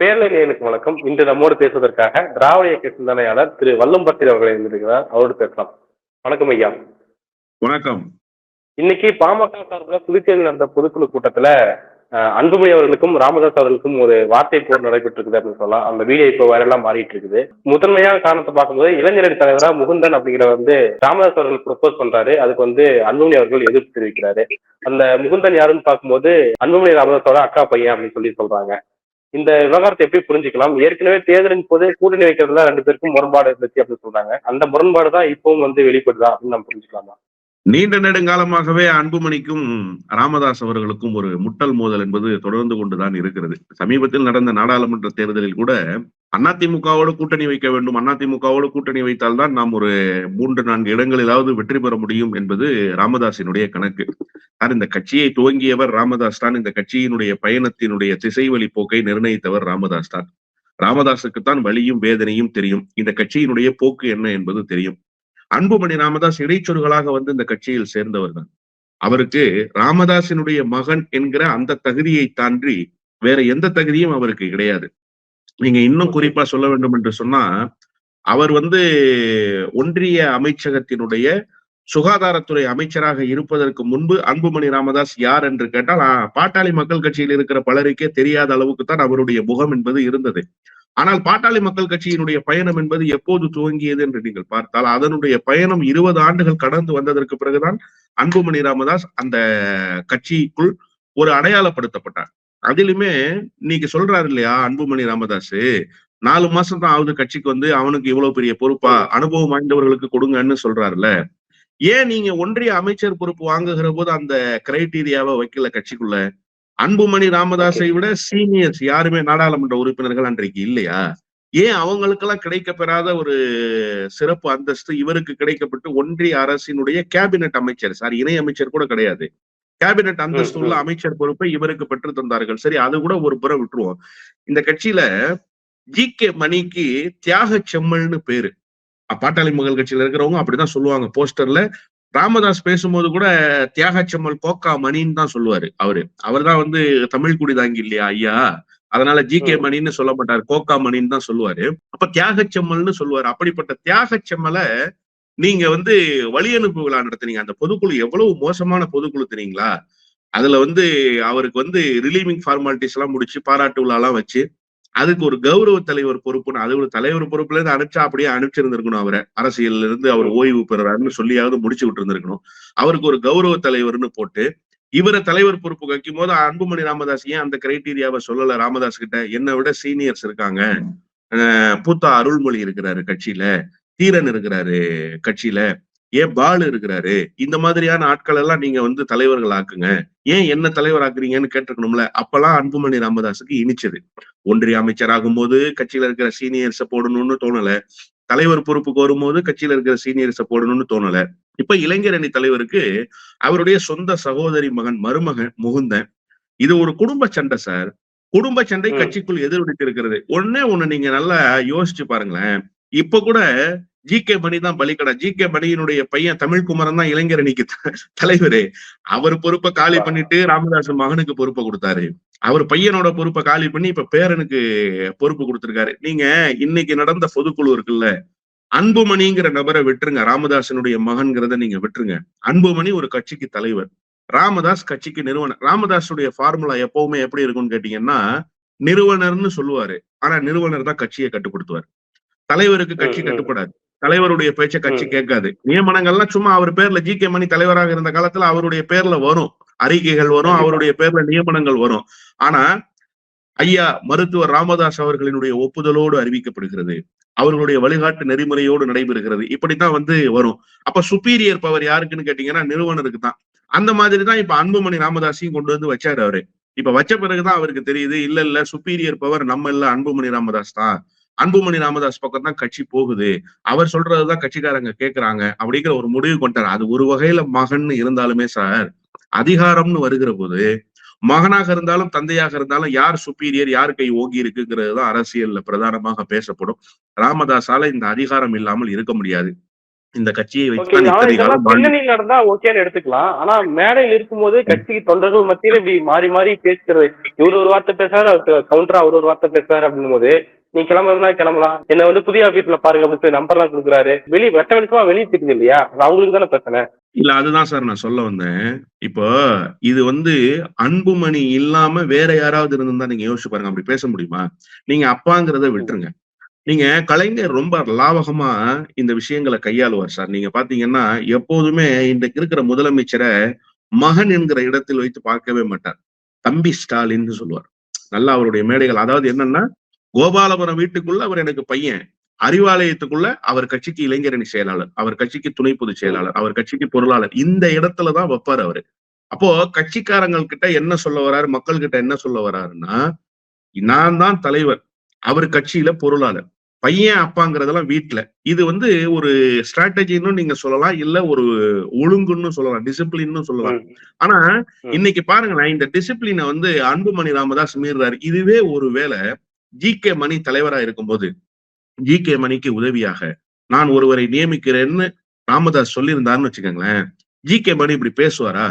பேரலையனுக்கு வணக்கம். இன்று நம்மோடு பேசுவதற்காக திராவிட இயக்க சிந்தனையாளர் திரு வல்லம்பத்திரி அவர்களை இருந்திருக்கிறார். அவரோடு பேசலாம். வணக்கம் ஐயா. வணக்கம். இன்னைக்கு பாமக சார்பில் புதுச்சேரியில் நடந்த பொதுக்குழு கூட்டத்துல அன்புமணி அவர்களுக்கும் ராமதாஸ் அவர்களுக்கும் ஒரு வார்த்தை போர் நடைபெற்று இருக்குது அப்படின்னு சொல்லலாம். அந்த வீடியோ இப்போ வைரலா மாறிட்டு இருக்குது முதன்மையான காரணத்தை பார்க்கும்போது இளைஞரணி தலைவரா முகுந்தன் அப்படிங்கிற வந்து ராமதாஸ் அவர்கள் ப்ரொபோஸ் பண்றாரு. அதுக்கு வந்து அன்புமணி அவர்கள் எதிர்ப்பு தெரிவிக்கிறாரு. அந்த முகுந்தன் யாருன்னு பார்க்கும்போது அன்புமணி ராமதாஸோட அக்கா பையன் அப்படின்னு சொல்லி சொல்றாங்க. இந்த விவகாரத்தை எப்படி புரிஞ்சுக்கலாம்? ஏற்கனவே தேர்தலின் போது கூட்டணி வைக்கிறதுல ரெண்டு பேருக்கும் முரண்பாடு இருந்துச்சு அப்படின்னு சொல்றாங்க. அந்த முரண்பாடு தான் இப்பவும் வந்து வெளிப்படுதா அப்படின்னு நம்ம புரிஞ்சுக்கலாமா? நீண்ட நெடுங்காலமாகவே அன்புமணிக்கும் ராமதாஸ் அவர்களுக்கும் ஒரு முட்டல் மோதல் என்பது தொடர்ந்து கொண்டுதான் இருக்கிறது. சமீபத்தில் நடந்த நாடாளுமன்ற தேர்தலில் கூட அதிமுகவோடு கூட்டணி வைக்க வேண்டும் அதிமுகவோடு கூட்டணி வைத்தால்தான் நாம் ஒரு மூன்று நான்கு இடங்களிலாவது வெற்றி பெற முடியும் என்பது ராமதாசினுடைய கணக்கு. சார் இந்த கட்சியை துவங்கியவர் ராமதாஸ் தான். இந்த கட்சியினுடைய பயணத்தினுடைய திசைவழி போக்கை நிர்ணயித்தவர் ராமதாஸ் தான். ராமதாஸுக்கு தான் வலியும் வேதனையும் தெரியும். இந்த கட்சியினுடைய போக்கு என்ன என்பது தெரியும். அன்புமணி ராமதாஸ் இடைச்சொல்களாக வந்து இந்த கட்சியில் சேர்ந்தவர் தான் அவருக்கு ராமதாசினுடைய மகன் என்கிற அந்த தகுதியை தாண்டி வேற எந்த தகுதியும் அவருக்கு கிடையாது. நீங்க இன்னும் குறிப்பா சொல்ல வேண்டும் என்று சொன்னா அவர் வந்து ஒன்றிய அமைச்சகத்தினுடைய சுகாதாரத்துறை அமைச்சராக இருப்பதற்கு முன்பு அன்புமணி ராமதாஸ் யார் என்று கேட்டால் பாட்டாளி மக்கள் கட்சியில் இருக்கிற பலருக்கே தெரியாத அளவுக்கு தான் அவருடைய முகம் என்பது இருந்தது. ஆனால் பாட்டாளி மக்கள் கட்சியினுடைய பயணம் என்பது எப்போது துவங்கியது என்று நீங்கள் பார்த்தால் அதனுடைய பயணம் இருபது ஆண்டுகள் கடந்து வந்ததற்கு பிறகுதான் அன்புமணி ராமதாஸ் அந்த கட்சிக்குள் ஒரு அடையாளப்படுத்தப்பட்டார். அதிலுமே நீங்க சொல்றாரு இல்லையா அன்புமணி ராமதாஸ் நாலு மாசம் தான் ஆகுது கட்சிக்கு வந்து அவனுக்கு இவ்வளவு பெரிய பொறுப்பா அனுபவம் வாய்ந்தவர்களுக்கு கொடுங்கன்னு சொல்றாருல்ல. ஏன் நீங்க ஒன்றிய அமைச்சர் பொறுப்பு வாங்குகிற போது அந்த கிரைட்டீரியாவை வைக்கல கட்சிக்குள்ள? அன்புமணி ராமதாஸை விட சீனியர்ஸ் யாருமே நாடாளுமன்ற உறுப்பினர்கள் அன்றைக்கு இல்லையா? ஏன் அவங்களுக்கெல்லாம் கிடைக்க பெறாத ஒரு சிறப்பு அந்தஸ்து இவருக்கு கிடைக்கப்பட்டு ஒன்றிய அரசினுடைய கேபினெட் அமைச்சர் சாரி இணை அமைச்சர் கூட கிடையாது. கேபினெட் அந்தஸ்து உள்ள அமைச்சர் பொறுப்பை இவருக்கு பெற்று தந்தார்கள். சரி அது கூட ஒரு புறம் விட்டுருவோம். இந்த கட்சியில ஜி கே மணிக்கு தியாக செம்மல்னு பேரு. பாட்டாளி மக்கள் கட்சியில இருக்கிறவங்க அப்படிதான் சொல்லுவாங்க. போஸ்டர்ல ராமதாஸ் பேசும்போது கூட தியாக செம்மல் கோக்கா மணின்னு தான் சொல்லுவாரு அவரு. அவர்தான் வந்து தமிழ் குடிதாங்கி இல்லையா ஐயா? அதனால ஜி கே. மணின்னு சொல்ல மாட்டாரு. கோக்கா மணின்னு தான் சொல்லுவாரு. அப்ப தியாக செம்மல்னு சொல்லுவாரு. அப்படிப்பட்ட தியாக செம்மலை நீங்க வந்து வழி அனுப்பு விழா நடத்துனீங்க. அந்த பொதுக்குழு எவ்வளவு மோசமான பொதுக்குழு தெரியுங்களா? அதுல வந்து அவருக்கு வந்து ரிலீவிங் ஃபார்மாலிட்டிஸ் எல்லாம் முடிச்சு பாராட்டு விழா எல்லாம் வச்சு அதுக்கு ஒரு கௌரவ தலைவர் பொறுப்புன்னு அது ஒரு தலைவர் பொறுப்புல இருந்து அனுப்பிச்சா அப்படியே அனுப்பிச்சிருந்திருக்கணும் அவரை. அரசியல்ல இருந்து அவர் ஓய்வு பெறாருன்னு சொல்லியாவது முடிச்சு விட்டு இருந்திருக்கணும் அவருக்கு ஒரு கௌரவ தலைவர்னு போட்டு இவரை தலைவர் பொறுப்பு வைக்கும் போது அன்புமணி ராமதாஸ் ஏன் அந்த கிரைட்டீரியாவை சொல்லல? ராமதாஸ் கிட்ட என்னை விட சீனியர்ஸ் இருக்காங்க. பூத்தா அருள்மொழி இருக்கிறாரு கட்சியில. தீரன் இருக்கிறாரு கட்சியில. ஏன் பாலு இருக்கிறாரு? இந்த மாதிரியான ஆட்கள் எல்லாம் நீங்க வந்து தலைவர்கள் ஆக்குங்க. ஏன் என்ன தலைவர் ஆக்குறீங்கன்னு கேட்டிருக்கணும்ல? அப்பெல்லாம் அன்புமணி ராமதாஸுக்கு இனிச்சது. ஒன்றிய அமைச்சர் ஆகும்போது கட்சியில இருக்கிற சீனியர்ஸை போடணும்னு தோணல. தலைவர் பொறுப்புக்கு வரும்போது கட்சியில இருக்கிற சீனியர்ஸை போடணும்னு தோணல. இப்ப இளைஞர் அணி தலைவருக்கு அவருடைய சொந்த சகோதரி மகன் மருமகன் முகுந்தன். இது ஒரு குடும்ப சண்டை சார். குடும்ப சண்டை. கட்சிக்குள் எதிரொலித்து இருக்கிறது ஒண்ணே ஒண்ணு நீங்க நல்லா யோசிச்சு பாருங்களேன். இப்ப கூட ஜி கே மணி தான் பலிக்கடா ஜி கே மணியினுடைய பையன் தமிழ்குமரன் தான் இளைஞர் அணிக்கு தலைவரு. அவர் பொறுப்பை காலி பண்ணிட்டு ராமதாஸ் மகனுக்கு பொறுப்பை கொடுத்தாரு. அவர் பையனோட பொறுப்பை காலி பண்ணி இப்ப பேரனுக்கு பொறுப்பு கொடுத்திருக்காரு. நீங்க இன்னைக்கு நடந்த பொதுக்குழு இருக்குல்ல அன்புமணிங்கிற நபரை விட்டுருங்க ராமதாசனுடைய மகன்கிறத நீங்க விட்டுருங்க அன்புமணி ஒரு கட்சிக்கு தலைவர். ராமதாஸ் கட்சிக்கு நிறுவனர். ராமதாஸுடைய ஃபார்முலா எப்பவுமே எப்படி இருக்கும்னு கேட்டீங்கன்னா நிறுவனர்னு சொல்லுவாரு. ஆனா நிறுவனர் தான் கட்சியை கட்டுப்படுத்துவார். தலைவருக்கு கட்சி. கட்டுப்படாது. தலைவருடைய பேச்ச கட்சி. கேட்காது. நியமனங்கள்லாம் சும்மா அவர் பேர்ல ஜி கே மணி தலைவராக இருந்த காலத்துல அவருடைய பேர்ல வரும். அறிக்கைகள் வரும். அவருடைய பேர்ல நியமனங்கள் வரும். ஆனா ஐயா மருத்துவர் ராமதாஸ் அவர்களினுடைய ஒப்புதலோடு அறிவிக்கப்படுகிறது. அவர்களுடைய வழிகாட்டு நெறிமுறையோடு நடைபெறுகிறது. இப்படித்தான் வந்து வரும். அப்ப சுப்பீரியர் பவர் யாருக்குன்னு கேட்டீங்கன்னா நிறுவனருக்கு தான். அந்த மாதிரி தான் இப்ப அன்புமணி ராமதாஸையும் கொண்டு வந்து வச்சாரு அவரு. இப்ப வச்ச பிறகுதான் அவருக்கு தெரியுது இல்ல இல்ல சுப்பீரியர் பவர் நம்ம இல்ல அன்புமணி ராமதாஸ் தான். அன்புமணி ராமதாஸ் பக்கம் தான் கட்சி போகுது. அவர் சொல்றதுதான் கட்சிக்காரங்க கேக்குறாங்க அப்படிங்கிற ஒரு முடிவு கொண்டாரு. அது ஒரு வகையில மகன் இருந்தாலுமே சார் அதிகாரம்னு வருகிற போது மகனாக இருந்தாலும் தந்தையாக இருந்தாலும் யார் சுப்பீரியர் யார் கை ஓங்கி இருக்குங்கிறது தான் அரசியல்ல பிரதானமாக பேசப்படும். ராமதாஸால இந்த அதிகாரம் இல்லாமல் இருக்க முடியாது. இந்த கட்சியை நடந்தா ஓகேன்னு எடுத்துக்கலாம். ஆனா மேடையில் இருக்கும்போது கட்சிக்கு தொண்டர்கள் மத்தியில இப்படி மாறி மாறி பேசுறது இவர் ஒரு வார்த்தை பேசுறாரு கவுண்டரா அவர் ஒரு வார்த்தை பேசுறாரு அப்படின்னும் போது நீ கிளம்புறதுனா கிளம்பலாம். என்ன வந்து புதிய ஆபீஸ்ல பாருங்க அப்படின்னு நம்பர் எல்லாம் கொடுக்குறாரு. வெளியே வெட்ட வெளிச்சமா வெளியே தெரியுது இல்லையா? அவங்களுக்கு தானே பிரச்சனை. இல்ல அதுதான் சார் நான் சொல்ல வந்தேன். இப்போ இது வந்து அன்புமணி இல்லாம வேற யாராவது இருந்திருந்தா நீங்க யோசிச்சு பாருங்க அப்படி பேச முடியுமா? நீங்க அப்பாங்கிறத விட்டுருங்க. நீங்க கலைஞர் ரொம்ப லாவகமா இந்த விஷயங்களை கையாளுவார் சார் நீங்க பாத்தீங்கன்னா எப்போதுமே இன்றைக்கு இருக்கிற முதலமைச்சரை மகன் என்கிற இடத்தில் வைத்து பார்க்கவே மாட்டார். தம்பி ஸ்டாலின் சொல்லுவார். நல்லா அவருடைய மேடைகள். அதாவது என்னன்னா கோபாலபுரம் வீட்டுக்குள்ள அவர் எனக்கு பையன். அறிவாலயத்துக்குள்ள அவர் கட்சிக்கு இளைஞரணி செயலாளர் அவர் கட்சிக்கு துணை பொதுச் செயலாளர் அவர் கட்சிக்கு பொருளாளர். இந்த இடத்துலதான் வைப்பாரு அவரு. அப்போ கட்சிக்காரங்கள் கிட்ட என்ன சொல்ல வராரு மக்கள் கிட்ட என்ன சொல்ல வராருன்னா நான் தான் தலைவர் அவர் கட்சியில பொருளாளர். பையன் அப்பாங்கிறதெல்லாம் வீட்டுல இது வந்து ஒரு ஸ்ட்ராட்டஜின்னு நீங்க சொல்லலாம் இல்ல ஒரு ஒழுங்குன்னு சொல்லலாம் டிசிப்ளின்னு சொல்லலாம். ஆனா. இன்னைக்கு பாருங்களேன் இந்த டிசிப்ளினை வந்து அன்புமணி ராமதாஸ் மீறுறாரு. இதுவே ஒரு வேளை ஜி கே மணி தலைவரா இருக்கும்போது ஜி கே மணிக்கு உதவியாக நான் ஒருவரை நியமிக்கிறேன்னு ராமதாஸ் சொல்லியிருந்தாருன்னு வச்சுக்கோங்களேன். ஜி கே மணி இப்படி பேசுவாரா?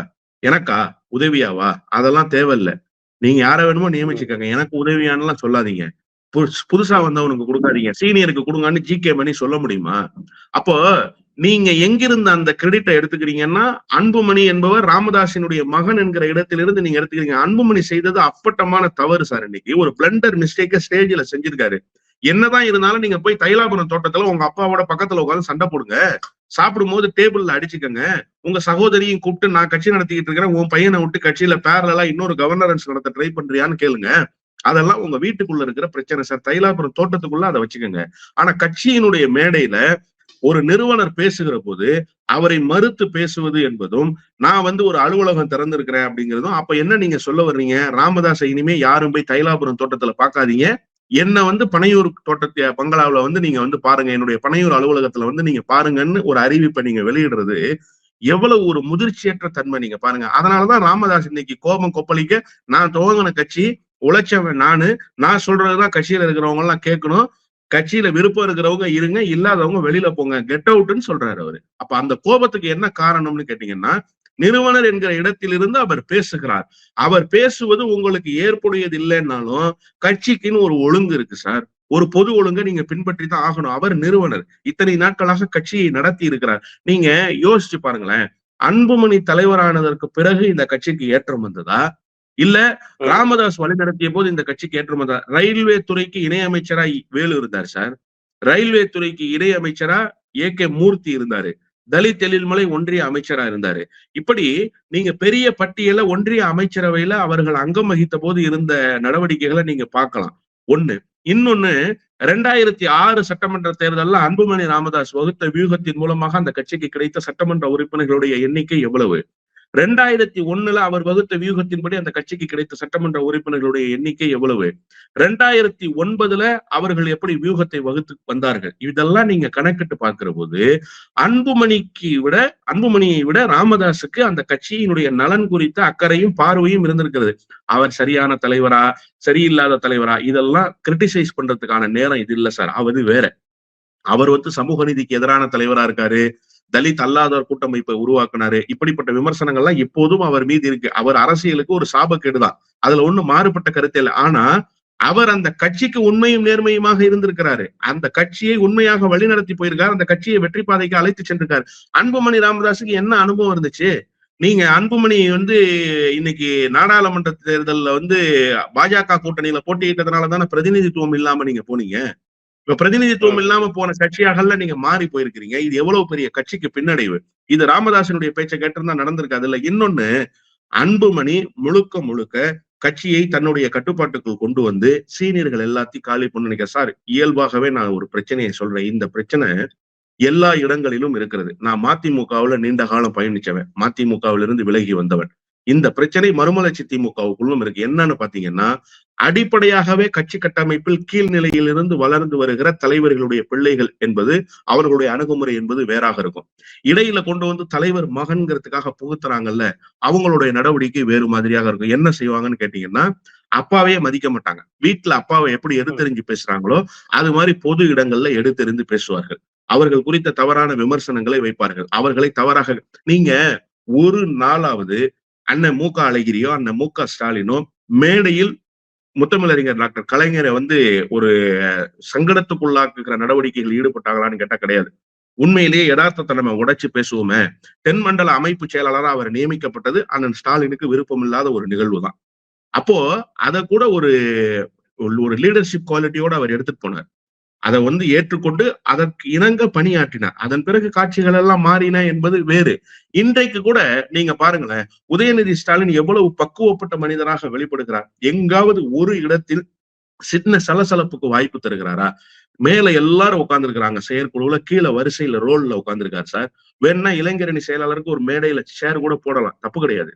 எனக்கா? உதவியாவா? அதெல்லாம் தேவையில்ல. நீங்க யார வேணுமோ நியமிச்சுக்கோங்க. எனக்கு உதவியானலாம் சொல்லாதீங்க. புதுசா வந்தவனுக்கு கொடுக்காதீங்க. சீனியருக்கு கொடுங்கன்னு ஜி கே மணி சொல்ல முடியுமா? அப்போ நீங்க எங்கிருந்து அந்த கிரெடிட்டை எடுத்துக்கிறீங்கன்னா அன்புமணி என்பவர் ராமதாசினுடைய மகன் என்கிற இடத்திலிருந்து நீங்க எடுத்துக்கிறீங்க. அன்புமணி செய்தது அப்பட்டமான தவறு சார் இன்னைக்கு. ஒரு பிளண்டர் மிஸ்டேக்க ஸ்டேஜ்ல செஞ்சிருக்காரு. என்னதான் இருந்தாலும் நீங்க போய் தைலாபுரம் தோட்டத்துல உங்க அப்பாவோட பக்கத்துல உட்காந்து சண்டை போடுங்க. சாப்பிடும் போது டேபிள்ல அடிச்சுக்கங்க. உங்க சகோதரியும் கூப்பிட்டு நான் கட்சி நடத்திக்கிட்டு இருக்கிறேன். உன் பையனை விட்டு கட்சியில பேரலா இன்னொரு கவர்னரன்ஸ் நடத்த ட்ரை பண்றியான்னு கேளுங்க. அதெல்லாம் உங்க வீட்டுக்குள்ள இருக்கிற பிரச்சனை சார். தைலாபுரம் தோட்டத்துக்குள்ள அதை வச்சுக்கோங்க. ஆனா கட்சியினுடைய மேடையில ஒரு நிறுவனர் பேசுகிற போது அவரை மறுத்து பேசுவது என்பதும் நான் வந்து ஒரு அலுவலகம் திறந்திருக்கிறேன் அப்படிங்கிறதும் அப்ப என்ன நீங்க சொல்ல வர்றீங்க? ராமதாஸ் இனிமே யாரும் போய் தைலாபுரம் தோட்டத்துல பாக்காதீங்க. என்ன வந்து பனையூர் தோட்டத்தை பங்களாவுல வந்து நீங்க வந்து பாருங்க. என்னுடைய பனையூர் அலுவலகத்துல வந்து நீங்க பாருங்கன்னு ஒரு அறிவிப்பை நீங்க வெளியிடுறது எவ்வளவு ஒரு முதிர்ச்சியற்ற தன்மை நீங்க பாருங்க. அதனாலதான் ராமதாஸ் இன்னைக்கு கோபம் கொப்பளிக்க நான் துவங்கின கட்சி உழைச்சவன் நானு நான் சொல்றதுதான் கட்சியில இருக்கிறவங்க எல்லாம் கேட்கணும். கட்சியில விருப்பம் இருக்கிறவங்க இருங்க இல்லாதவங்க வெளியில போங்க. கெட் அவுட்னு சொல்றாரு அவரு. அப்ப அந்த கோபத்துக்கு என்ன காரணம்னு கேட்டீங்கன்னா நிறுவனர் என்கிற இடத்திலிருந்து அவர் பேசுகிறார். அவர் பேசுவது உங்களுக்கு ஏற்புடையது இல்லைன்னாலும் கட்சிக்குன்னு ஒரு ஒழுங்கு இருக்கு சார். ஒரு பொது ஒழுங்கை நீங்க பின்பற்றி தான் ஆகணும். அவர் நிறுவனர். இத்தனை நாட்களாக கட்சியை நடத்தி இருக்கிறார். நீங்க யோசிச்சு பாருங்களேன். அன்புமணி தலைவரானதற்கு பிறகு இந்த கட்சிக்கு ஏற்றம் வந்ததா? இல்ல ராமதாஸ் வழிநடத்திய போது இந்த கட்சிக்கு ஏற்றம் வந்ததா ரயில்வே துறைக்கு இணையமைச்சரா வேலு இருந்தார் சார். ரயில்வே துறைக்கு இணையமைச்சரா ஏ கே மூர்த்தி இருந்தாரு. தலித் எழில்மலை ஒன்றிய அமைச்சரா இருந்தாரு. இப்படி நீங்க பெரிய பட்டியல ஒன்றிய அமைச்சரவையில அவர்கள் அங்கம் வகித்த போது இருந்த நடவடிக்கைகளை நீங்க பார்க்கலாம். ஒண்ணு. இன்னொன்னு ரெண்டாயிரத்தி ஆறு சட்டமன்ற தேர்தல்ல அன்புமணி ராமதாஸ் வகுத்த வியூகத்தின் மூலமாக அந்த கட்சிக்கு கிடைத்த சட்டமன்ற உறுப்பினர்களுடைய எண்ணிக்கை எவ்வளவு? ரெண்டாயிரத்தி ஒண்ணுல அவர் வகுத்த வியூகத்தின்படி அந்த கட்சிக்கு கிடைத்த சட்டமன்ற உறுப்பினர்களுடைய எண்ணிக்கை எவ்வளவு? ரெண்டாயிரத்தி ஒன்பதுல அவர்கள் எப்படி வியூகத்தை வகுத்து வந்தார்கள்? இதெல்லாம் நீங்க கணக்கிட்டு பார்க்கிற போது அன்புமணிக்கு விட அன்புமணியை விட ராமதாஸுக்கு அந்த கட்சியினுடைய நலன் குறித்த அக்கறையும் பார்வையும் இருந்திருக்கிறது. அவர் சரியான தலைவரா சரியில்லாத தலைவரா? இதெல்லாம் கிரிட்டிசைஸ் பண்றதுக்கான நேரம் இது இல்ல சார் அவது வேற. அவர் வந்து சமூக நீதிக்கு எதிரான தலைவரா இருக்காரு. தலித் அல்லாதோர் கூட்டமைப்பை உருவாக்குனாரு. இப்படிப்பட்ட விமர்சனங்கள்லாம் எப்போதும் அவர் மீது இருக்கு. அவர் அரசியலுக்கு ஒரு சாபக்கேடுதான் அதுல ஒண்ணு மாறுபட்ட கருத்து இல்லை. ஆனா அவர் அந்த கட்சிக்கு உண்மையும் நேர்மையுமாக இருந்திருக்கிறாரு. அந்த கட்சியை உண்மையாக வழிநடத்தி போயிருக்காரு. அந்த கட்சியை வெற்றி பாதைக்கு அழைத்து சென்றிருக்காரு. அன்புமணி ராமதாஸுக்கு என்ன அனுபவம் இருந்துச்சு? நீங்க அன்புமணி வந்து இன்னைக்கு நாடாளுமன்ற தேர்தல்ல வந்து பாஜக கூட்டணியில போட்டியிட்டதுனால தானே பிரதிநிதித்துவம் இல்லாம நீங்க போனீங்க? இப்ப பிரதிநிதித்துவம் இல்லாம போன கட்சியாகல நீங்க மாறி போயிருக்கிறீங்க. இது எவ்வளவு பெரிய கட்சிக்கு பின்னடைவு? இது ராமதாசனுடைய பேச்சை கேட்டிருந்தா நடந்திருக்காது இல்ல? இன்னொன்னு அன்புமணி முழுக்க முழுக்க கட்சியை தன்னுடைய கட்டுப்பாட்டுக்குள் கொண்டு வந்து சீனியர்கள் எல்லாத்தையும் காலி பண்ண சார். இயல்பாகவே நான் ஒரு பிரச்சனையை சொல்றேன். இந்த பிரச்சனை எல்லா இடங்களிலும் இருக்கிறது. நான் மதிமுகவுல நீண்ட காலம் பயணிச்சவன். மதிமுகவிலிருந்து இருந்து விலகி வந்தவன். இந்த பிரச்சனை மறுமலர்ச்சி திமுகவுக்குள்ளும் இருக்கு. என்னன்னு பாத்தீங்கன்னா அடிப்படையாகவே கட்சி கட்டமைப்பில் கீழ்நிலையிலிருந்து வளர்ந்து வருகிற தலைவர்களுடைய பிள்ளைகள் என்பது அவர்களுடைய அணுகுமுறை என்பது வேறாக இருக்கும். இடையில கொண்டு வந்து தலைவர் மகன்கிறதுக்காக புகுத்துறாங்கல்ல அவங்களுடைய நடவடிக்கை வேறு மாதிரியாக இருக்கும். என்ன செய்வாங்கன்னு கேட்டீங்கன்னா அப்பாவே மதிக்க மாட்டாங்க. வீட்டுல அப்பாவை எப்படி எடுத்தெறிஞ்சு பேசுறாங்களோ அது மாதிரி பொது இடங்கள்ல எடுத்தெறிந்து பேசுவார்கள். அவர்கள் குறித்த தவறான விமர்சனங்களை வைப்பார்கள். அவர்களை தவறாக நீங்க ஒரு நாளாவது அண்ணன் மு க அழகிரியோ அண்ணன் மு க ஸ்டாலினோ மேடையில் முத்தமிழறிஞர் டாக்டர் கலைஞரை வந்து ஒரு சங்கடத்துக்குள்ளாக்குகிற நடவடிக்கைகள் ஈடுபட்டாங்களான்னு கேட்டா கிடையாது. உண்மையிலேயே யதார்த்தத்தை நம்ம உடைச்சு பேசுவோமே. தென்மண்டல அமைப்பு செயலாளராக அவர் நியமிக்கப்பட்டது அண்ணன் ஸ்டாலினுக்கு விருப்பம் இல்லாத ஒரு நிகழ்வு தான். அப்போ அதை கூட ஒரு ஒரு லீடர்ஷிப் குவாலிட்டியோட அவர் எடுத்துட்டு போனார். அதை வந்து ஏற்றுக்கொண்டு அதற்கு இணங்க பணியாற்றினார். அதன் பிறகு காட்சிகள் எல்லாம் மாறின என்பது வேறு. இன்றைக்கு கூட நீங்க பாருங்களேன் உதயநிதி ஸ்டாலின் எவ்வளவு பக்குவப்பட்ட மனிதராக வெளிப்படுகிறார். எங்காவது ஒரு இடத்தில் சின்ன சலசலப்புக்கு வாய்ப்பு தருகிறாரா? மேல எல்லாரும் உட்காந்துருக்கிறாங்க செயற்குழுவுல கீழே வரிசையில ரோல்ல உட்காந்துருக்காரு சார். வேணா இளைஞரணி செயலாளருக்கு ஒரு மேடையில ஷேர் கூட போடலாம். தப்பு கிடையாது.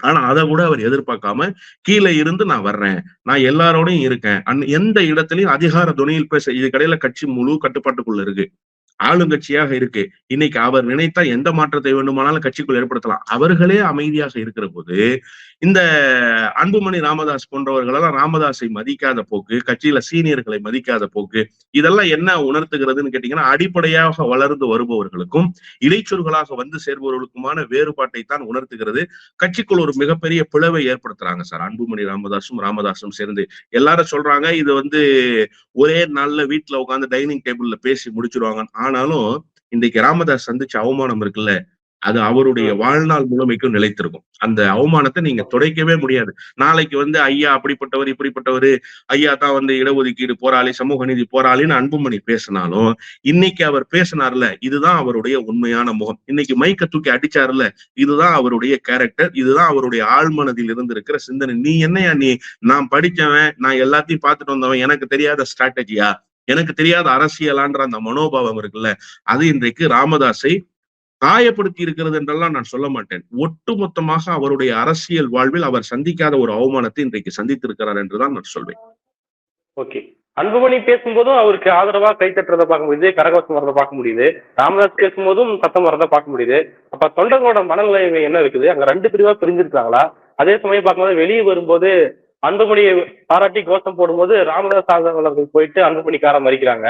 ஆனா அதை கூட அவர் எதிர்பார்க்காம கீழே இருந்து நான் வர்றேன் நான் எல்லாரோடையும் இருக்கேன். அந் எந்த இடத்துலயும் அதிகார துணையில் பேச இது கடையில கட்சி முழு கட்டுப்பாட்டுக்குள்ள இருக்கு. ஆளுங்கட்சியாக இருக்கு. இன்னைக்கு அவர் நினைத்தா எந்த மாற்றத்தை வேண்டுமானாலும் கட்சிக்குள் ஏற்படுத்தலாம். அவர்களே அமைதியாக இருக்கிற போது இந்த அன்புமணி ராமதாஸ் போன்றவர்களெல்லாம் ராமதாஸை மதிக்காத போக்கு கட்சியில சீனியர்களை மதிக்காத போக்கு இதெல்லாம் என்ன உணர்த்துகிறதுன்னு கேட்டீங்கன்னா அடிப்படையாக வளர்ந்து வருபவர்களுக்கும் இடைச்சொல்களாக வந்து சேர்பவர்களுக்குமான வேறுபாட்டை தான் உணர்த்துகிறது. கட்சிக்குள் ஒரு மிகப்பெரிய பிளவை ஏற்படுத்துறாங்க சார். அன்புமணி ராமதாஸும் ராமதாஸும் சேர்ந்து. எல்லாரும் சொல்றாங்க இது வந்து ஒரே நாள்ல வீட்டுல உட்காந்து டைனிங் டேபிள்ல பேசி முடிச்சிருவாங்க ஆனாலும் இன்னைக்கு ராமதாஸ் சந்திச்ச அவமானம் இருக்குல்ல அது அவருடைய வாழ்நாள் முழுமைக்கும் நிலைத்திருக்கும். அந்த அவமானத்தை நீங்க துடைக்கவே முடியாது. நாளைக்கு வந்து ஐயா அப்படிப்பட்டவர் இப்படிப்பட்டவர் ஐயா தான் வந்து இடஒதுக்கீடு போராளி சமூக நீதி போராளின்னு அன்புமணி பேசினாலும் இன்னைக்கு அவர் பேசினார்ல இதுதான் அவருடைய உண்மையான முகம். இன்னைக்கு மைக்க தூக்கி அடிச்சாருல இதுதான் அவருடைய கேரக்டர் இதுதான் அவருடைய ஆழ்மனதில் இருந்து இருக்கிற சிந்தனை. நீ என்னையா நீ? நான் படிச்சவன் நான் எல்லாத்தையும் பார்த்துட்டு வந்தவன் எனக்கு தெரியாத ஸ்ட்ராட்டஜியா எனக்கு தெரியாத அரசியலான்ற அந்த மனோபாவம் இருக்குல்ல? அது இன்றைக்கு ராமதாஸை காயப்படுத்தி இருக்கிறது என்றெல்லாம் நான் சொல்ல மாட்டேன். ஒட்டுமொத்தமாக அவருடைய அரசியல் வாழ்வில் அவர் சந்திக்காத ஒரு அவமானத்தை இன்றைக்கு சந்தித்திருக்கிறார் என்றுதான் நான் சொல்வேன். ஓகே. அன்புமணி பேசும்போதும் அவருக்கு ஆதரவா கை தட்டுறதை பார்க்க முடியுது கரகவசம் வரதை பார்க்க முடியுது ராமதாஸ் பேசும்போதும் சத்தம் வரத பார்க்க முடியுது. அப்ப தொண்டர்களோட மனநிலை என்ன இருக்குது? அங்க ரெண்டு பிரிவா பிரிஞ்சிருக்காங்களா அதே சமயம் பார்க்கும்போது வெளியே வரும்போது அன்புமணியை பாராட்டி கோஷம் போடும்போது ராமதாஸ் ஆதரவாளர்கள் போயிட்டு அன்புமணிக்கார மறிக்கிறாங்க.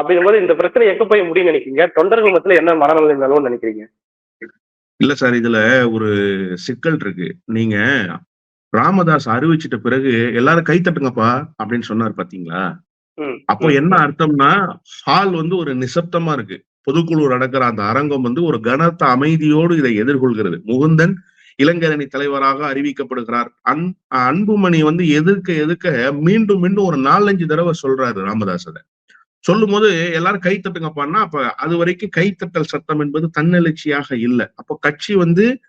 அப்படிங்கும்போது இந்த பிரச்சனை எங்க போய் முடியும் நினைக்கிறீங்க? தொண்டர்கள் மத்தியில என்ன மனநிலை நிலவும் நினைக்கிறீங்க? இல்ல சார் இதுல ஒரு சிக்கல் இருக்கு. நீங்க ராமதாஸ் அறிவிச்சிட்ட பிறகு எல்லாரும் கை தட்டுங்கப்பா அப்படின்னு சொன்னார் பாத்தீங்களா? அப்போ என்ன அர்த்தம்னா ஹால் வந்து ஒரு நிசப்தமா இருக்கு. பொதுக்குழு நடக்கிற அந்த அரங்கம் வந்து ஒரு கனத்த அமைதியோடு இதை எதிர்கொள்கிறது. முகுந்தன் இளைஞரணி தலைவராக அறிவிக்கப்படுகிறார். அன் அன்புமணி வந்து எதிர்க்க எதிர்க்க மீண்டும் மீண்டும் ஒரு நாலஞ்சு தடவை சொல்றாரு ராமதாஸ் அதை. சொல்லும் போது எல்லாரும் கை தட்டுங்கப்பான்னா அப்ப அது வரைக்கும் கைத்தட்டல் சத்தம் என்பது தன்னெழுச்சியாக இல்லை. அப்போ கட்சி வந்து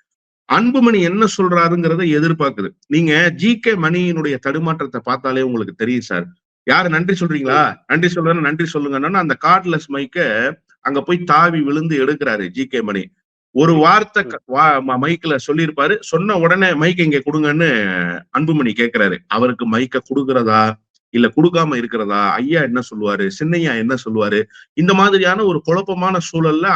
அன்புமணி என்ன சொல்றாருங்கிறத எதிர்பார்க்குது. நீங்க ஜி கே மணியினுடைய தடுமாற்றத்தை பார்த்தாலே உங்களுக்கு தெரியும் சார். யாரு நன்றி சொல்றீங்களா? நன்றி சொல்றேன்னு நன்றி சொல்லுங்கன்னா அந்த கார்ட்லெஸ் மைக்க அங்க போய் தாவி விழுந்து எடுக்கிறாரு ஜி கே மணி. ஒரு வார்த்தை வா- மைக்ல சொல்லியிருப்பாரு. சொன்ன உடனே மைக் இங்க கொடுங்கன்னு அன்புமணி கேட்கிறாரு அவருக்கு மைக்க கொடுக்கறதா? இல்ல கொடுக்காம இருக்கிறதா? ஐயா என்ன சொல்லுவாரு? சின்னையா என்ன சொல்லுவாரு? இந்த மாதிரியான ஒரு குழப்பமான சூழல்ல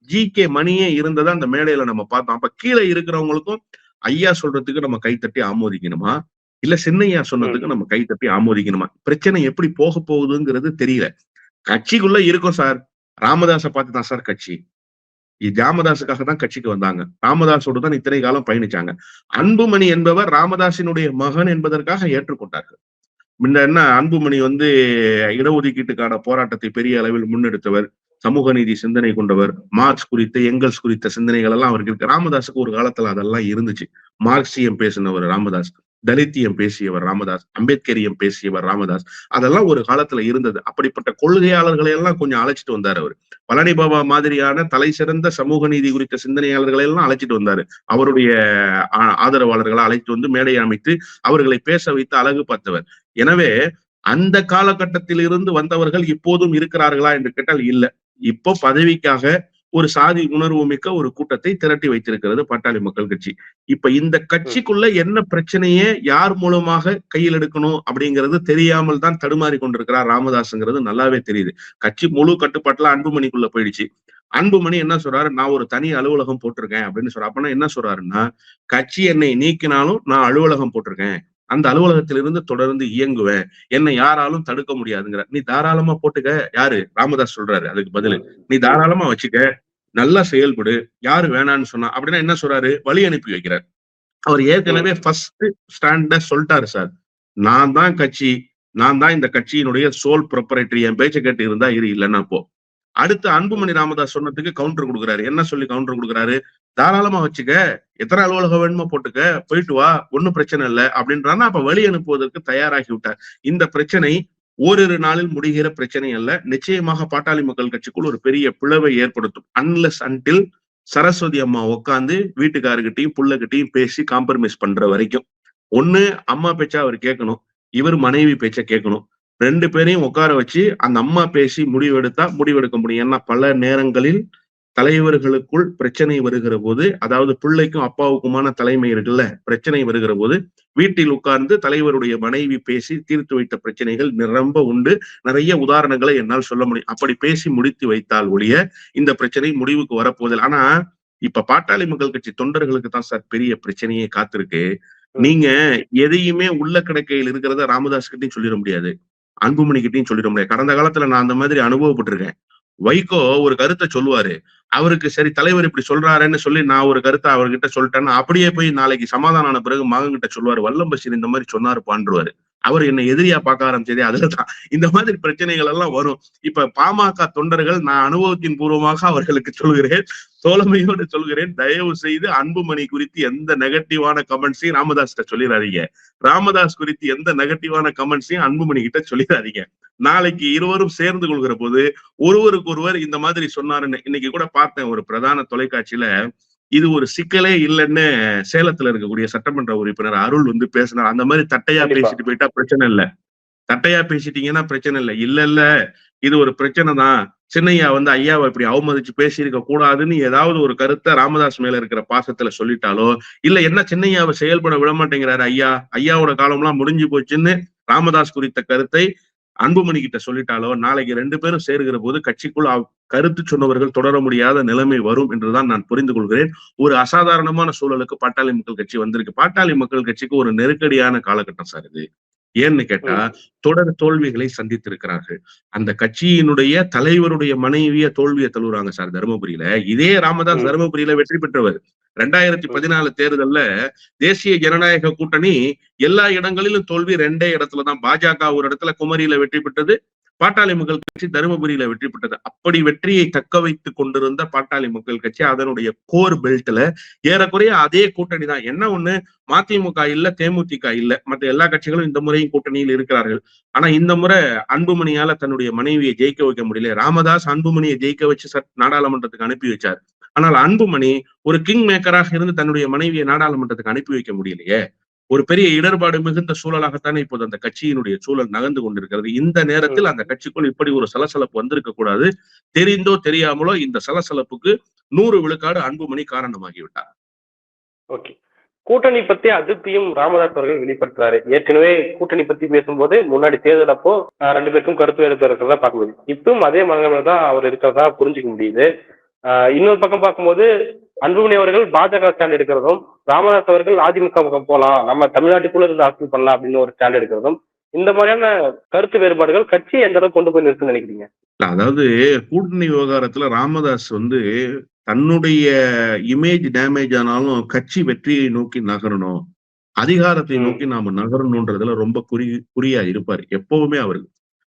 ஜி கே மணியே இருந்ததை அந்த மேடையில நம்ம பார்த்தோம். அப்ப கீழே இருக்கிறவங்களுக்கும் ஐயா சொல்றதுக்கு நம்ம கைத்தட்டி ஆமோதிக்கணுமா? இல்ல சின்னையா சொன்னதுக்கு நம்ம கைத்தட்டி ஆமோதிக்கணுமா? பிரச்சனை எப்படி போக போகுதுங்கிறது தெரியல. கட்சிக்குள்ள இருக்கும் சார். ராமதாஸை பார்த்து தான் சார் கட்சி. இது ராமதாஸுக்காக தான் கட்சிக்கு வந்தாங்க. ராமதாஸோடு தான் இத்தனை காலம் பயணிச்சாங்க. அன்புமணி என்பவர் ராமதாஸினுடைய மகன் என்பதற்காக ஏற்றுக்கொண்டார்கள். முன்ன என்ன அன்புமணி வந்து இடஒதுக்கீட்டுக்கான போராட்டத்தை பெரிய அளவில் முன்னெடுத்தவர் சமூக நீதி சிந்தனை கொண்டவர் மார்க்ஸ் குறித்த எங்கல்ஸ் குறித்த சிந்தனைகள் எல்லாம் அவருக்கு இருக்கு. ராமதாஸுக்கு ஒரு காலத்துல அதெல்லாம் இருந்துச்சு. மார்க்சியம் பேசினவர் ராமதாஸ் தலித்தியம் பேசியவர் ராமதாஸ் அம்பேத்கரியம் பேசியவர் ராமதாஸ் அதெல்லாம் ஒரு காலத்துல இருந்தது. அப்படிப்பட்ட கொள்கையாளர்களை எல்லாம் கொஞ்சம் அழைச்சிட்டு வந்தார் அவர். பழனி பாபா மாதிரியான தலை சிறந்த சமூக நீதி குறித்த சிந்தனையாளர்களை எல்லாம் அழைச்சிட்டு வந்தாரு. அவருடைய ஆ- ஆதரவாளர்களை அழைத்து வந்து மேடை அமைத்து அவர்களை பேச வைத்து அழகு பார்த்தவர். எனவே அந்த காலகட்டத்தில் இருந்து வந்தவர்கள் இப்போதும் இருக்கிறார்களா என்று கேட்டால் இல்ல. இப்போ பதவிக்காக ஒரு சாதி உணர்வு மிக்க ஒரு கூட்டத்தை திரட்டி வைத்திருக்கிறது பாட்டாளி மக்கள் கட்சி. இப்ப இந்த கட்சிக்குள்ள என்ன பிரச்சனையே யார் மூலமாக கையில் எடுக்கணும் அப்படிங்கிறது தெரியாமல் தான் தடுமாறி கொண்டிருக்கிறார் ராமதாஸ்ங்கிறது நல்லாவே தெரியுது. கட்சி முழு கட்டுப்பாட்டுல அன்புமணிக்குள்ள போயிடுச்சு. அன்புமணி என்ன சொல்றாரு? நான் ஒரு தனி அலுவலகம் போட்டிருக்கேன் அப்படின்னு சொல்ற அப்பனா என்ன சொல்றாருன்னா கட்சி என்னை நீக்கினாலும் நான் அலுவலகம் போட்டிருக்கேன். அந்த அலுவலகத்திலிருந்து தொடர்ந்து இயங்குவேன். என்னை யாராலும் தடுக்க முடியாதுங்கிற. நீ தாராளமா போட்டுக்க. யாரு? ராமதாஸ் சொல்றாரு. அதுக்கு பதில். நீ தாராளமா வச்சுக்க. நல்லா செயல்படு. யாரு வேணான்னு சொன்னா அப்படின்னா என்ன சொல்றாரு? வழி அனுப்பி வைக்கிறார். அவர் ஏற்கனவே ஃபர்ஸ்ட் ஸ்டாண்ட்ல சொல்லிட்டாரு சார். நான் தான் கட்சி. நான் தான் இந்த கட்சியினுடைய சோல் ப்ரொப்பரேட்டரி என் பேச்சை கேட்டு இருந்தா இரு இல்லைன்னா போ. அடுத்து அன்புமணி ராமதாஸ் சொன்னதுக்கு கவுண்டர் கொடுக்குறாரு. என்ன சொல்லி கவுண்டர் கொடுக்குறாரு? தாராளமா வச்சுக்க. எத்தனை அலுவலகம் வேணுமோ போட்டுக்க. போயிட்டு வா. ஒன்னும் பிரச்சனை இல்லை. அப்படின்றான்னா அப்ப வழி அனுப்புவதற்கு தயாராகி விட்டார். இந்த பிரச்சனை ஓரிரு நாளில் முடிகிற பிரச்சனை அல்ல. நிச்சயமாக பாட்டாளி மக்கள் கட்சிக்குள் ஒரு பெரிய பிளவை ஏற்படுத்தும். அன்லெஸ் அன்டில் சரஸ்வதி அம்மா உட்காந்து வீட்டுக்காரர்கிட்டையும் புள்ளகிட்டையும் பேசி காம்ப்ரமைஸ் பண்ற வரைக்கும். ஒண்ணு அம்மா பேச்சா அவர் கேட்கணும். இவர் மனைவி பேச்ச கேட்கணும். ரெண்டு பேரையும் உட்கார வச்சு அந்த அம்மா பேசி முடிவெடுத்தா முடிவெடுக்க முடியும். ஏன்னா பல நேரங்களில் தலைவர்களுக்குள் பிரச்சனை வருகிற போது அதாவது பிள்ளைக்கும் அப்பாவுக்குமான தலைமை இருக்குல்ல பிரச்சனை வருகிற போது வீட்டில் உட்கார்ந்து தலைவருடைய மனைவி பேசி தீர்த்து வைத்த பிரச்சனைகள் நிரம்ப உண்டு. நிறைய உதாரணங்களை என்னால் சொல்ல முடியும். அப்படி பேசி முடித்து வைத்தால் ஒழிய இந்த பிரச்சனை முடிவுக்கு வரப்போதில்லை ஆனா இப்ப பாட்டாளி மக்கள் கட்சி தொண்டர்களுக்கு தான் சார் பெரிய பிரச்சனையே காத்திருக்கு. நீங்க எதையுமே உள்ள கிடக்கையில் இருக்கிறத ராமதாஸ் கிட்டையும் சொல்லிட முடியாது. அன்புமணி கிட்டையும் சொல்லிட முடியாது கடந்த காலத்துல நான் அந்த மாதிரி அனுபவப்பட்டிருக்கேன். வைகோ ஒரு கருத்தை சொல்லுவாரு. அவருக்கு சரி தலைவர் இப்படி சொல்றாருன்னு சொல்லி நான் ஒரு கருத்தை அவர்கிட்ட சொல்லிட்டேன்னா அப்படியே போய் நாளைக்கு சமாதானம் ஆன பிறகு மகன் கிட்ட சொல்லுவாரு வல்லம்பசீர் இந்த மாதிரி சொன்னாரு பாண்டுவாரு அவர் என்னை எதிரியா பார்க்க ஆரம்பிச்சதே அதுலதான். இந்த மாதிரி பிரச்சனைகள் எல்லாம் வரும். இப்ப பாமக தொண்டர்கள் நான் அனுபவத்தின் பூர்வமாக அவர்களுக்கு சொல்கிறேன் தோழமையோடு சொல்கிறேன் தயவு செய்து அன்புமணி குறித்து எந்த நெகட்டிவான கமெண்ட்ஸையும் ராமதாஸ் கிட்ட சொல்லிடாதீங்க ராமதாஸ் குறித்து எந்த நெகட்டிவான கமெண்ட்ஸையும் அன்புமணி கிட்ட சொல்லிடாதீங்க நாளைக்கு இருவரும் சேர்ந்து கொள்கிற போது ஒருவருக்கு ஒருவர் இந்த மாதிரி சொன்னாருன்னு இன்னைக்கு கூட பார்த்தேன் ஒரு பிரதான தொலைக்காட்சியில இது ஒரு சிக்கலே இல்லைன்னு சேலத்துல இருக்கக்கூடிய சட்டமன்ற உறுப்பினர் அருள் வந்து பேசினார். அந்த மாதிரி தட்டையா. பேசிட்டு போயிட்டா பிரச்சனை இல்ல. தட்டையா பேசிட்டீங்கன்னா பிரச்சனை இல்ல. இல்ல இல்ல இது ஒரு பிரச்சனை தான். சின்னையா வந்து ஐயாவை இப்படி அவமதிச்சு பேசியிருக்க கூடாதுன்னு ஏதாவது ஒரு கருத்தை ராமதாஸ் மேல இருக்கிற பாசத்துல சொல்லிட்டாலோ இல்ல என்ன சின்னையாவை செயல்பட விட மாட்டேங்கிறாரு ஐயா? ஐயாவோட காலம்லாம் முடிஞ்சு போச்சுன்னு ராமதாஸ் குறித்த கருத்தை அன்புமணி கிட்ட சொல்லிட்டாலோ நாளைக்கு ரெண்டு பேரும் சேருகிற போது கட்சிக்குள் கருத்து சொன்னவர்கள் தொடர முடியாத நிலைமை வரும் என்றுதான் நான் புரிந்து கொள்கிறேன். ஒரு அசாதாரணமான சூழலுக்கு பாட்டாளி மக்கள் கட்சி வந்திருக்கு. பாட்டாளி மக்கள் கட்சிக்கு ஒரு நெருக்கடியான காலகட்டம் சார் இது. ஏன்னு கேட்டா தொடர் தோல்விகளை சந்தித்திருக்கிறார்கள். அந்த கட்சியினுடைய தலைவருடைய மனைவிய தோல்வியை தழுவுறாங்க சார் தருமபுரியில. இதே ராமதாஸ். தருமபுரியில வெற்றி பெற்றவர். ரெண்டாயிரத்தி. பதினாலு தேர்தல்ல தேசிய ஜனநாயக கூட்டணி எல்லா இடங்களிலும் தோல்வி ரெண்டே இடத்துலதான் பாஜக ஒரு இடத்துல குமரியில வெற்றி பெற்றது. பாட்டாளி மக்கள் கட்சி தருமபுரியில வெற்றி பெற்றது. அப்படி வெற்றியை தக்க வைத்துக் கொண்டிருந்த பாட்டாளி மக்கள் கட்சி அதனுடைய கோர் பெல்ட்ல ஏறக்குறைய அதே கூட்டணி தான். என்ன ஒண்ணு? மதிமுக இல்ல தேமுதிக இல்ல. மற்ற எல்லா கட்சிகளும் இந்த முறையும் கூட்டணியில் இருக்கிறார்கள். ஆனா இந்த முறை அன்புமணியால தன்னுடைய மனைவியை ஜெயிக்க வைக்க முடியல. ராமதாஸ் அன்புமணியை ஜெயிக்க வச்சு சட்- நாடாளுமன்றத்துக்கு அனுப்பி வச்சார். ஆனால் அன்புமணி ஒரு கிங் மேக்கராக இருந்து தன்னுடைய மனைவியை நாடாளுமன்றத்துக்கு அனுப்பி வைக்க முடியலையே. ஒரு பெரிய இடர்பாடு மிகுந்த சூழலாகத்தானே இப்போது அந்த கட்சியினுடைய சூழல் நகர்ந்து கொண்டிருக்கிறது. இந்த நேரத்தில் அந்த கட்சிக்குள் இப்படி ஒரு சலசலப்பு வந்திருக்க கூடாது. தெரிந்தோ தெரியாமலோ இந்த சலசலப்புக்கு நூறு விழுக்காடு அன்புமணி காரணமாகிவிட்டார். ஓகே. கூட்டணி பத்தி அதிருப்தியும் ராமதாஸ் அவர்கள் வெளிப்படுத்துறாரு. ஏற்கனவே கூட்டணி பத்தி பேசும்போது முன்னாடி தேர்தல் அப்போ ரெண்டு பேருக்கும் கருத்து வேறுபாடு இருக்கிறதா பார்க்க முடியுது இப்பவும் அதே மனநிலை தான் அவர் இருக்கிறதா புரிஞ்சுக்க முடியுது. இன்னொரு பக்கம் பார்க்கும்போது அன்புமணி அவர்கள் பாஜக ஸ்டாண்ட் எடுக்கிறதும் ராமதாஸ் அவர்கள் அதிமுக பக்கம் போலாம் நம்ம தமிழ்நாட்டுக்குள்ள இருந்து ஆட்சி பண்ணலாம் அப்படின்னு ஒரு ஸ்டாண்ட் எடுக்கிறதும் இந்த மாதிரியான கருத்து வேறுபாடுகள் கட்சியை எந்த அளவுக்கு கொண்டு போய் நிறுத்துன்னு நினைக்கிறீங்க அதாவது கூட்டணி விவகாரத்துல ராமதாஸ் வந்து தன்னுடைய இமேஜ் டேமேஜ் ஆனாலும் கட்சி வெற்றியை நோக்கி நகரணும் அதிகாரத்தை. நோக்கி நாம நகரணுன்றதுல ரொம்ப குறி குறியா இருப்பாரு எப்பவுமே அவருக்கு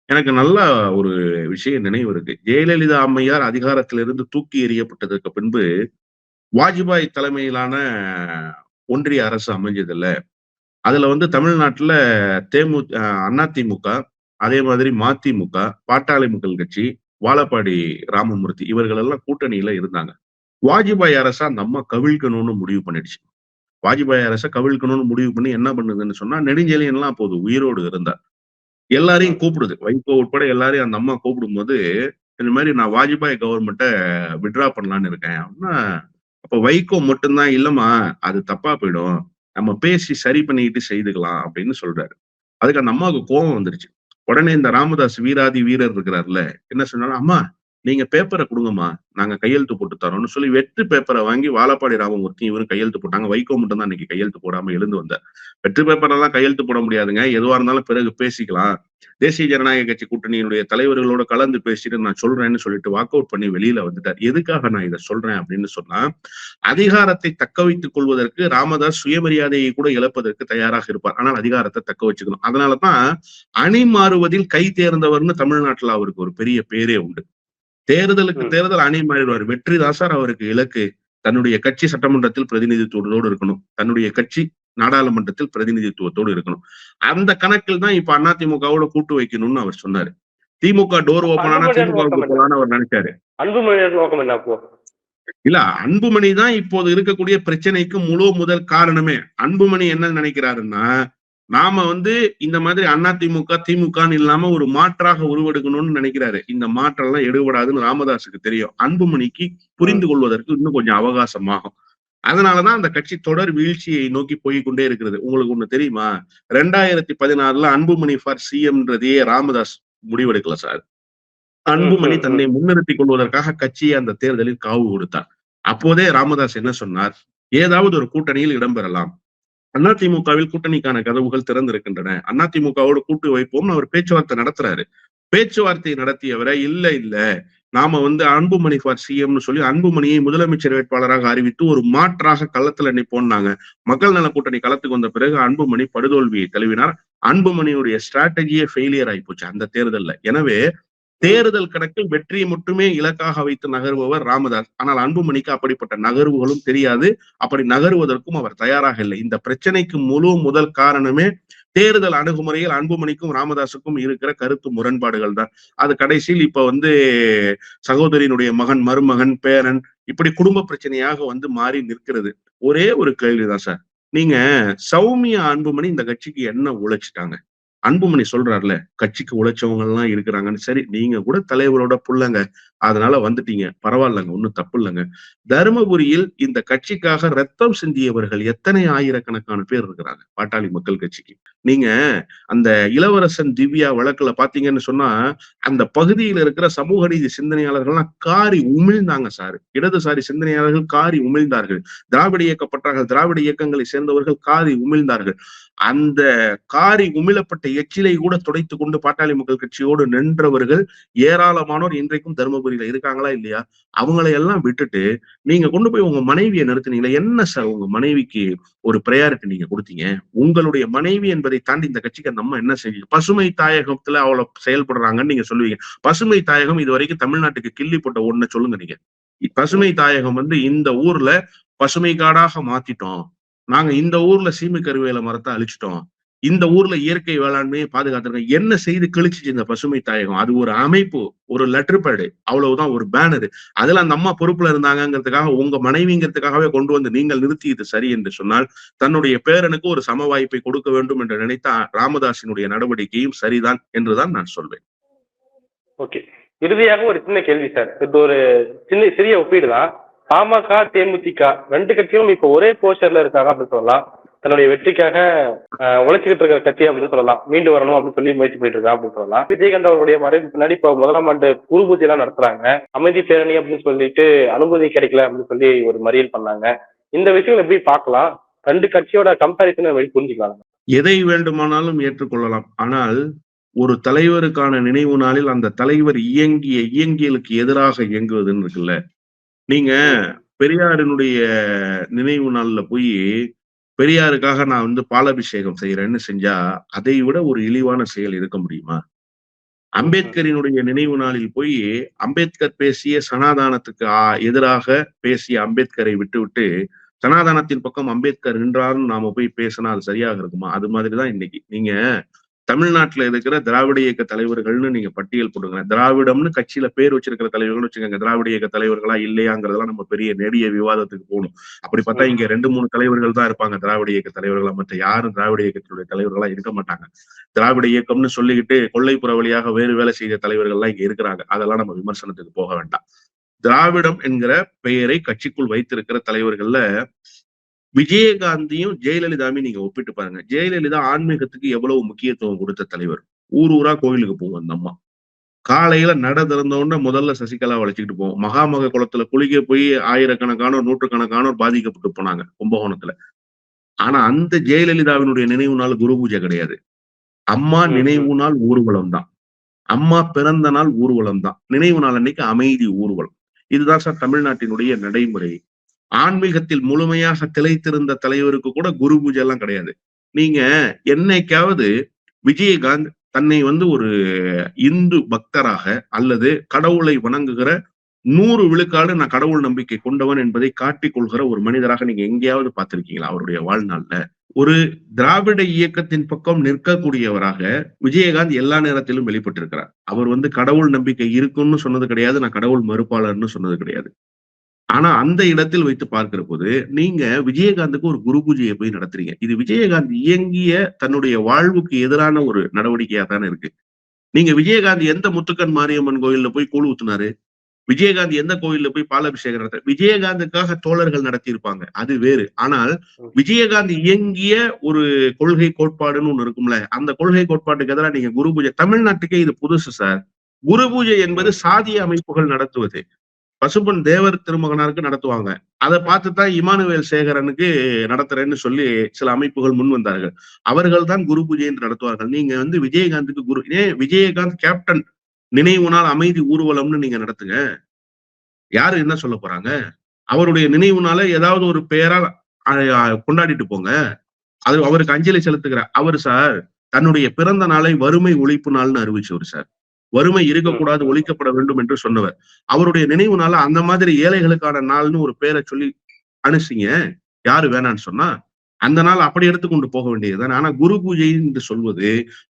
எனக்கு நல்ல ஒரு விஷயம் நினைவு இருக்கு. ஜெயலலிதா அம்மையார் அதிகாரத்திலிருந்து தூக்கி எறியப்பட்டதற்கு பின்பு வாஜ்பாய் தலைமையிலான ஒன்றிய அரசு அமைஞ்சதில்ல. அதுல வந்து தமிழ்நாட்டுல தேமு அதிமுக அதே மாதிரி மதிமுக பாட்டாளி மக்கள் கட்சி வாழப்பாடி ராமமூர்த்தி இவர்கள் எல்லாம் கூட்டணியில இருந்தாங்க. வாஜ்பாய் அரசா அந்த அம்மா கவிழ்க்கணும்னு முடிவு பண்ணிடுச்சு. வாஜ்பாய் அரசை கவிழ்க்கணும்னு முடிவு பண்ணி என்ன பண்ணுதுன்னு சொன்னா நெடுஞ்செழியன் எல்லாம் அப்போது உயிரோடு இருந்தார். எல்லாரையும் கூப்பிடுது. வைகோ உட்பட எல்லாரையும் அந்த அம்மா கூப்பிடும்போது இந்த மாதிரி நான் வாஜ்பாய் கவர்மெண்ட்டை விட்ரா பண்ணலான்னு இருக்கேன் அப்படின்னா அப்ப வைகோ மட்டும்தான் இல்லம்மா அது தப்பா போயிடும். நம்ம பேசி சரி பண்ணிக்கிட்டு செய்துக்கலாம் அப்படின்னு சொல்றாரு. அதுக்கு அந்த அம்மாவுக்கு கோபம் வந்துருச்சு. உடனே இந்த ராமதாஸ் வீராதி வீரர் இருக்கிறாருல என்ன சொன்னாலும் அம்மா நீங்க பேப்பரை கொடுங்கம்மா. நாங்க கையெழுத்து போட்டு தரோம்னு சொல்லி வெற்றி பேப்பரை வாங்கி வாழப்பாடி ராமமூர்த்தி இவரும் கையெழுத்து போட்டாங்க. வைகோ மட்டும் தான் இன்னைக்கு கையெழுத்து போடாம எழுந்து வந்தார். வெற்றி பேப்பரெல்லாம் கையெழுத்து போட முடியாதுங்க. எதுவா இருந்தாலும் பிறகு பேசிக்கலாம். தேசிய ஜனநாயக கட்சி கூட்டணியினுடைய தலைவர்களோட கலந்து பேசிட்டு நான் சொல்றேன்னு சொல்லிட்டு வாக் அவுட் பண்ணி வெளியில வந்துட்டார். எதுக்காக நான் இதை சொல்றேன் அப்படின்னு சொன்னா அதிகாரத்தை தக்க வைத்துக் கொள்வதற்கு ராமதாஸ் சுயமரியாதையை கூட இழப்பதற்கு தயாராக இருப்பார். ஆனால் அதிகாரத்தை தக்க வச்சுக்கணும். அதனாலதான் அணி மாறுவதில் கை தேர்ந்தவர்னு தமிழ்நாட்டுல அவருக்கு ஒரு பெரிய பேரே உண்டு. தேர்தலுக்கு. தேர்தல் அணி மாறிடுவார். வெற்றிதாசார் அவருக்கு இலக்கு. தன்னுடைய கட்சி சட்டமன்றத்தில் பிரதிநிதித்துவத்தோடு இருக்கணும். தன்னுடைய கட்சி நாடாளுமன்றத்தில் பிரதிநிதித்துவத்தோடு இருக்கணும். அந்த கணக்கில் தான் இப்ப அதிமுகவோட கூட்டு வைக்கணும்னு அவர் சொன்னாரு. திமுக டோர் ஓபன் ஆனா திமுக அவர் நினைச்சாரு. இல்ல அன்புமணி தான் இப்போது இருக்கக்கூடிய பிரச்சனைக்கு முழு முதல் காரணமே. அன்புமணி என்ன நினைக்கிறாருன்னா நாம வந்து இந்த மாதிரி அதிமுக திமுகன்னு இல்லாம ஒரு மாற்றாக உருவெடுக்கணும்னு நினைக்கிறாரு. இந்த மாற்றம் எல்லாம் எடுபடாதுன்னு ராமதாஸுக்கு தெரியும். அன்புமணிக்கு புரிந்து கொள்வதற்கு இன்னும் கொஞ்சம் அவகாசமாகும். அதனாலதான் அந்த கட்சி தொடர் வீழ்ச்சியை நோக்கி போய் கொண்டே இருக்கிறது. உங்களுக்கு ஒண்ணு தெரியுமா? ரெண்டாயிரத்தி பதினாறுல அன்புமணி ஃபார் சிஎம்ன்றதையே ராமதாஸ் முடிவெடுக்கல சார். அன்புமணி தன்னை முன்னிறுத்திக் கொள்வதற்காக கட்சியை அந்த தேர்தலில் காவு கொடுத்தார். அப்போதே ராமதாஸ் என்ன சொன்னார்? ஏதாவது ஒரு கூட்டணியில் இடம்பெறலாம். அதிமுகவில் கூட்டணிக்கான கதவுகள் திறந்திருக்கின்றன. அதிமுகவோடு கூட்டு வைப்போம்னு அவர் பேச்சுவார்த்தை நடத்துறாரு. பேச்சுவார்த்தை நடத்தியவரை இல்ல இல்ல நாம வந்து அன்புமணி ஃபார் சிஎம்னு சொல்லி அன்புமணியை முதலமைச்சர் வேட்பாளராக அறிவித்து ஒரு மாற்றாக களத்துல நிப்போம்னாங்க. மக்கள் நல கூட்டணி களத்துக்கு வந்த பிறகு அன்புமணி படுதோல்வியை தழுவினார். அன்புமணியுடைய ஸ்ட்ராட்டஜியே ஃபெயிலியர் ஆயிப்போச்சு அந்த தேர்தல்ல. எனவே தேர்தல் கணக்கில் வெற்றியை மட்டுமே இலக்காக வைத்து நகர்பவர் ராமதாஸ். ஆனால் அன்புமணிக்கு அப்படிப்பட்ட நகர்வுகளும் தெரியாது. அப்படி நகருவதற்கும் அவர் தயாராக இல்லை. இந்த பிரச்சனைக்கு முழு முதல் காரணமே தேர்தல் அணுகுமுறையில் அன்புமணிக்கும் ராமதாஸுக்கும் இருக்கிற கருத்து முரண்பாடுகள் தான். அது கடைசியில் இப்ப வந்து சகோதரியினுடைய மகன் மருமகன் பேரன் இப்படி குடும்ப பிரச்சனையாக வந்து மாறி நிற்கிறது. ஒரே ஒரு கேள்விதான் சார். நீங்க சௌமியா அன்புமணி இந்த கட்சிக்கு என்ன உழைச்சிட்டாங்க? அன்புமணி சொல்றாருல கட்சிக்கு உழைச்சவங்க எல்லாம் இருக்கிறாங்கன்னு. சரி நீங்க கூட தலைவரோட புள்ளங்க. அதனால வந்துட்டீங்க. பரவாயில்லங்க ஒன்றும் தப்பு இல்லைங்க தருமபுரியில் இந்த கட்சிக்காக ரத்தம் சிந்தியவர்கள் எத்தனை ஆயிரக்கணக்கான பேர் இருக்கிறாங்க? பாட்டாளி மக்கள் கட்சிக்கு. நீங்க அந்த இளவரசன் திவ்யா வழக்குல பாத்தீங்கன்னு சொன்னா அந்த பகுதியில் இருக்கிற சமூக நீதி சிந்தனையாளர்கள்லாம் காரி உமிழ்ந்தாங்க சார் இடதுசாரி சிந்தனையாளர்கள் காரி உமிழ்ந்தார்கள். திராவிட இயக்கப்பட்டார்கள் திராவிட இயக்கங்களை சேர்ந்தவர்கள் காரி உமிழ்ந்தார்கள். அந்த காரி உமிழப்பட்ட எச்சிலை கூட துடைத்து கொண்டு பாட்டாளி மக்கள் கட்சியோடு நின்றவர்கள் ஏராளமானோர் இன்றைக்கும் தருமபுரியில இருக்காங்களா? இல்லையா? அவங்களை எல்லாம் விட்டுட்டு நீங்க கொண்டு போய் உங்க மனைவியை நிறுத்தினீங்களா என்ன சார் உங்க மனைவிக்கு ஒரு ப்ரையாரிட்டி நீங்க கொடுத்தீங்க? உங்களுடைய மனைவி என்பதை தாண்டி இந்த கட்சிக்கு அந்த அம்மா என்ன செய்யுங்க பசுமை தாயகத்துல அவ்வளவு செயல்படுறாங்கன்னு நீங்க சொல்லுவீங்க. பசுமை தாயகம் இது வரைக்கும் தமிழ்நாட்டுக்கு கிள்ளி போட்ட ஒண்ணு சொல்லுங்க நீங்க. பசுமை தாயகம் வந்து இந்த ஊர்ல பசுமை காடாக மாத்திட்டோம். நாங்க இந்த ஊர்ல சீமை கருவேல மரத்தை அழிச்சிட்டோம். இந்த ஊர்ல இயற்கை வேளாண்மையை பாதுகாத்திருக்கோம் என்ன செய்து கிழிச்சிச்சு இந்த பசுமை தாயகம்? அது ஒரு அமைப்பு ஒரு லெட்டர் பேடு அவ்வளவுதான் ஒரு பேனர் அதுல அந்த அம்மா பொறுப்புல இருந்தாங்கங்கிறதுக்காக உங்க மனைவிங்கிறதுக்காகவே கொண்டு வந்து நீங்கள் நிறுத்தி இது சரி என்று சொன்னால் தன்னுடைய பேரனுக்கு ஒரு சம வாய்ப்பை கொடுக்க வேண்டும் என்று நினைத்த ராமதாசினுடைய நடவடிக்கையும் சரிதான் என்றுதான் நான் சொல்வேன். ஓகே. இறுதியாக ஒரு சின்ன கேள்வி சார். இது ஒரு சின்ன சிறிய ஒப்பீடு தான். பாமக தேமுதிக ரெண்டு கட்சியும் இப்போ ஒரே போஸ்டர்ல இருக்காங்க அப்படின்னு சொல்லலாம். தன்னுடைய வெற்றிக்காக அஹ், உழைச்சிக்கிட்டு இருக்கிற கட்சி அப்படின்னு சொல்லலாம். மீண்டு வரணும் அப்படின்னு சொல்லி முயற்சி பண்ணிட்டு இருக்கா அப்படின்னு சொல்லலாம். விஜயகாந்த் அவருடைய மறைவு பின்னாடி இப்போ முதலாம் ஆண்டு குரு பூஜை எல்லாம் நடத்துறாங்க. அமைதி பேரணி அப்படின்னு சொல்லிட்டு அனுமதி கிடைக்கல அப்படின்னு சொல்லி ஒரு மறியல் பண்ணாங்க. இந்த விஷயங்கள் எப்படி பார்க்கலாம்? ரெண்டு கட்சியோட கம்பேரிசனை வழி புரிஞ்சுக்கலாம் எதை வேண்டுமானாலும் ஏற்றுக்கொள்ளலாம். ஆனால் ஒரு தலைவருக்கான நினைவு நாளில் அந்த தலைவர் இயங்கிய இயங்கியலுக்கு எதிராக இயங்குவதுன்னு இருக்குல்ல. நீங்க பெரியாரினுடைய நினைவு நாள்ல போய் பெரியாருக்காக நான் வந்து பாலாபிஷேகம் செய்யறேன்னு செஞ்சா அதை விட ஒரு இழிவான செயல் இருக்க முடியுமா? அம்பேத்கரினுடைய நினைவு நாளில் போய் அம்பேத்கர் பேசிய சனாதானத்துக்கு எதிராக பேசிய அம்பேத்கரை விட்டுவிட்டு சனாதானத்தின் பக்கம் அம்பேத்கர் நின்றார்னு நாம போய் பேசினா அது சரியாக இருக்குமா? அது மாதிரிதான் இன்னைக்கு. நீங்க தமிழ்நாட்டுல இருக்கிற திராவிட இயக்க தலைவர்கள்னு நீங்க பட்டியல் போடுங்க திராவிடம்னு கட்சியில பேர் வச்சிருக்கிற தலைவர்கள்னு வச்சுக்கோங்க. திராவிட இயக்க தலைவர்களா இல்லையாங்கிறதெல்லாம் நம்ம பெரிய நெடிய விவாதத்துக்கு போகணும். அப்படி பார்த்தா இங்க ரெண்டு மூணு தலைவர்கள் தான் இருப்பாங்க. திராவிட இயக்க தலைவர்களா மற்ற யாரும் திராவிட இயக்கத்தினுடைய தலைவர்களா இருக்க மாட்டாங்க. திராவிட இயக்கம்னு சொல்லிக்கிட்டு கொள்ளைப்புற வழியாக வேறு வேலை செய்த தலைவர்கள்லாம் இங்க இருக்கிறாங்க. அதெல்லாம் நம்ம விமர்சனத்துக்கு போக வேண்டாம். திராவிடம் என்கிற பெயரை கட்சிக்குள் வைத்திருக்கிற தலைவர்கள்ல விஜயகாந்தியும் ஜெயலலிதாவையும் நீங்க ஒப்பிட்டு பாருங்க. ஜெயலலிதா ஆன்மீகத்துக்கு எவ்வளவு முக்கியத்துவம் கொடுத்த தலைவர்? ஊர் ஊரா கோயிலுக்கு போவோம் அந்த அம்மா. காலையில நட திறந்த உடனே முதல்ல சசிகலா வளைச்சுக்கிட்டு போவோம். மகாமக குளத்துல குளிக்க போய் ஆயிரக்கணக்கானோர் நூற்றுக்கணக்கானோர் பாதிக்கப்பட்டு போனாங்க கும்பகோணத்துல. ஆனா அந்த ஜெயலலிதாவினுடைய நினைவு நாள் குரு பூஜை கிடையாது. அம்மா. நினைவு நாள் ஊர்வலம் தான். அம்மா பிறந்த நாள் ஊர்வலம் தான். நினைவு நாள் அன்னைக்கு அமைதி ஊர்வலம். இதுதான் சார் தமிழ்நாட்டினுடைய நடைமுறை. ஆன்மீகத்தில் முழுமையாக திளைத்திருந்த தலைவருக்கு கூட குரு பூஜை எல்லாம் கிடையாது. நீங்க என்னைக்காவது விஜயகாந்த் தன்னை வந்து ஒரு இந்து பக்தராக அல்லது கடவுளை வணங்குகிற நூறு விழுக்காடு நான் கடவுள் நம்பிக்கை கொண்டவன் என்பதை காட்டிக் கொள்கிற ஒரு மனிதராக நீங்க எங்கேயாவது பார்த்திருக்கீங்களா அவருடைய வாழ்நாள்ல? ஒரு திராவிட இயக்கத்தின் பக்கம் நிற்கக்கூடியவராக விஜயகாந்த் எல்லா நேரத்திலும் வெளிப்பட்டிருக்கிறார். அவர் வந்து கடவுள் நம்பிக்கை இருக்குன்னு சொன்னது கிடையாது நான் கடவுள் மறுப்பாளர்னு சொன்னது கிடையாது. ஆனா அந்த இடத்தில் வைத்து பார்க்கிற போது நீங்க விஜயகாந்துக்கு ஒரு குரு பூஜையை போய் நடத்துறீங்க. இது விஜயகாந்த் இயங்கிய தன்னுடைய வாழ்வுக்கு எதிரான ஒரு நடவடிக்கையா தானே இருக்கு. நீங்க விஜயகாந்த் எந்த முத்துக்கன் மாரியம்மன் கோயில்ல போய் கூழ் ஊத்துனாரு? விஜயகாந்த் எந்த கோயில்ல போய் பாலாபிஷேகம் நடத்த விஜயகாந்துக்காக தோழர்கள் நடத்தியிருப்பாங்க. அது வேறு. ஆனால் விஜயகாந்த் இயங்கிய ஒரு கொள்கை கோட்பாடுன்னு ஒண்ணு இருக்கும்ல அந்த கொள்கை கோட்பாட்டுக்கு எதிராக நீங்க குரு பூஜை தமிழ்நாட்டுக்கே இது புதுசு சார். குரு பூஜை என்பது சாதிய அமைப்புகள் நடத்துவது. பசுப்பன் தேவர் திருமகனாருக்கு நடத்துவாங்க. அதை பார்த்துதான் இமானுவேல் சேகரனுக்கு நடத்துறேன்னு சொல்லி சில அமைப்புகள் முன் வந்தார்கள். அவர்கள் தான் குரு பூஜை என்று நடத்துவார்கள். நீங்க வந்து விஜயகாந்துக்கு குரு ஏன் விஜயகாந்த் கேப்டன் நினைவு நாள் அமைதி ஊர்வலம்னு நீங்க நடத்துங்க. யாரு என்ன சொல்ல போறாங்க? அவருடைய நினைவு நாளை ஏதாவது ஒரு பெயரால் கொண்டாடிட்டு போங்க. அது அவருக்கு அஞ்சலி செலுத்துகிறார். அவர் சார் தன்னுடைய பிறந்த நாளை வறுமை ஒழிப்பு நாள்னு அறிவிச்சவர் சார். வறுமை இருக்கக்கூடாது ஒழிக்கப்பட வேண்டும் என்று சொன்னவர். அவருடைய நினைவு நாள அந்த மாதிரி ஏழைகளுக்கான நாள்னு ஒரு பேரை சொல்லி அனுப்பிச்சிங்க யாரு வேணான்னு சொன்னா அந்த நாள் அப்படி எடுத்துக்கொண்டு போக வேண்டியதுதான். ஆனா குரு பூஜை என்று சொல்வது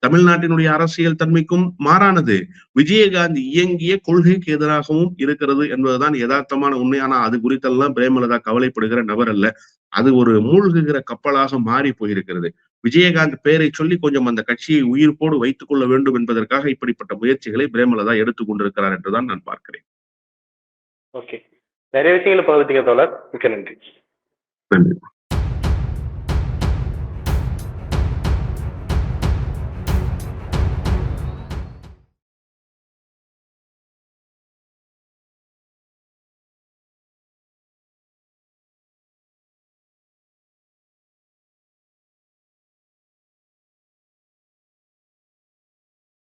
தமிழ்நாட்டினுடைய அரசியல் தன்மைக்கும் மாறானது. விஜயகாந்த் இயங்கிய கொள்கைக்கு எதிராகவும் இருக்கிறது என்பதுதான் யதார்த்தமான உண்மை. ஆனா அது குறித்தெல்லாம் பிரேமலதா கவலைப்படுகிற நபர் அல்ல. அது ஒரு மூழ்குகிற கப்பலாக மாறி போயிருக்கிறது. விஜயகாந்த் பெயரை சொல்லி கொஞ்சம் அந்த கட்சியை உயிர்ப்போடு வைத்துக் கொள்ள வேண்டும் என்பதற்காக இப்படிப்பட்ட முயற்சிகளை பிரேமலதா எடுத்துக் கொண்டிருக்கிறார் என்றுதான் நான் பார்க்கிறேன். ஓகே நிறைய விஷயங்களை பகிர்ந்துக்க தோழர் மிக்க நன்றி. நன்றி.